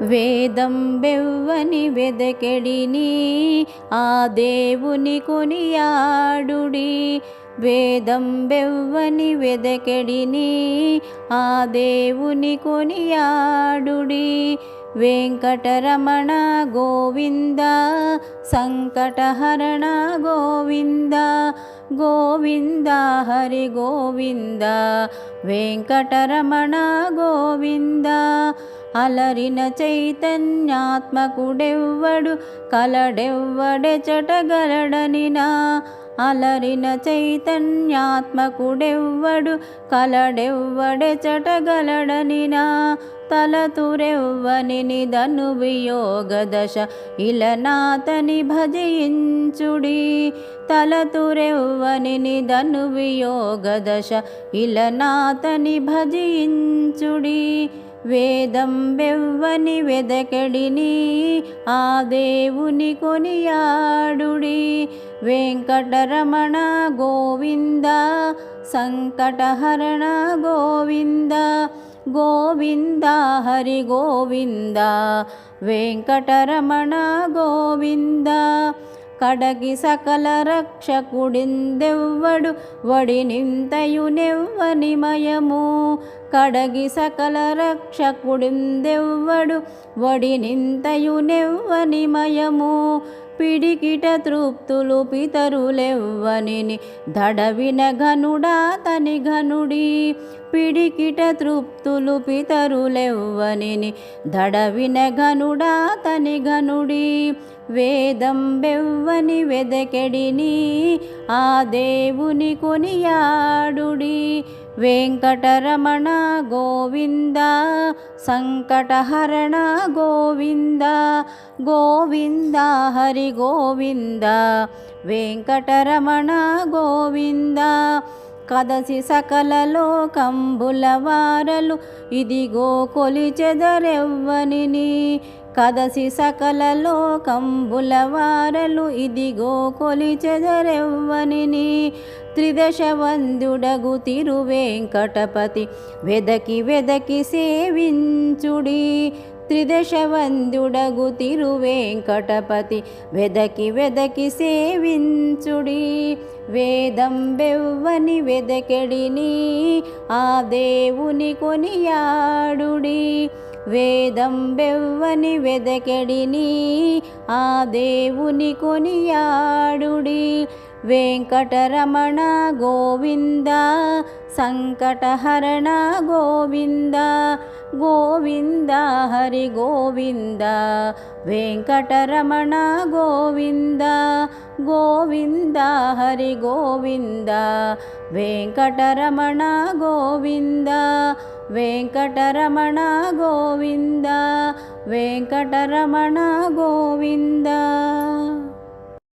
వేదం బెవ్వని వెదకెడిని ఆ దేవుని కొనియాడుడి. వేదం బెవ్వని వెదకెడిని ఆ దేవుని కొనియాడుడి. వెంకటరమణ గోవింద సంకటహరణ గోవింద గోవింద హరి గోవింద. వెంకటరమణ గోవింద అలరిన చైతన్యాత్మకుడెవ్వడు కలడెవ్వడెచటగలడనినా అలరిన చైతన్యాత్మకుడెవ్వడు కలడెవ్వడెచటగలడనినా తలతురెవ్వని నిదను వియోగ దశ ఇలనాతని భజయించుడి. తలతురెవ్వని నిదను వియోగ దశ ఇలనాతని భజయించుడి. వేదం వెవ్వని వెదకడిని ఆ దేవుని కొనియాడుడి. వెంకటరమణ గోవింద సంకటహరణ గోవింద గోవింద హరి గోవింద. వెంకటరమణ గోవింద కడగి సకల రక్షకుడిందెవ్వడు వడినింతయునెవ్వని మయము కడగి సకల రక్షకుడిందెవ్వడు వడినింతయునెవ్వని మయము పిడికిట తృప్తులు పితరులెవ్వనిని దడవిన ఘనుడా తని ఘనుడి. పిడికిట తృప్తులు పితరులెవ్వనిని దడవిన ఘనుడా తని ఘనుడి. వేదం బెవ్వని వెదకెడిని ఆ దేవుని కొనియాడుడి. వెంకటరమణ గోవింద సంకటహరణ గోవింద గోవింద హరి గోవింద. వెంకటరమణ గోవింద కదసి సకల లోకంబుల వారలు ఇదిగో కొలిచెదరెవ్వనిని. కదసి సకల లోకంబుల వారలు ఇదిగో కొలిచెదరెవ్వనిని. త్రిదశ వందుడగు తిరువేంకటపతి వెదకి వెదకి సేవించుడి. త్రిదశ వందుడగు తిరువేంకటపతి వెదకి వెదకి సేవించుడి. వేదం బెవ్వని వెదకెడిని ఆ దేవుని కొనియాడుడి. వేదం బెవ్వని వెదకెడిని ఆ దేవుని కొనియాడుడి. వెంకటరమణ గోవింద సంకటహరణ గోవింద గోవింద హరి గోవింద వెంకటరమణ గోవింద గోవింద హరి గోవింద వెంకటరమణ గోవింద వెంకటరమణ గోవింద వెంకటరమణ గోవింద.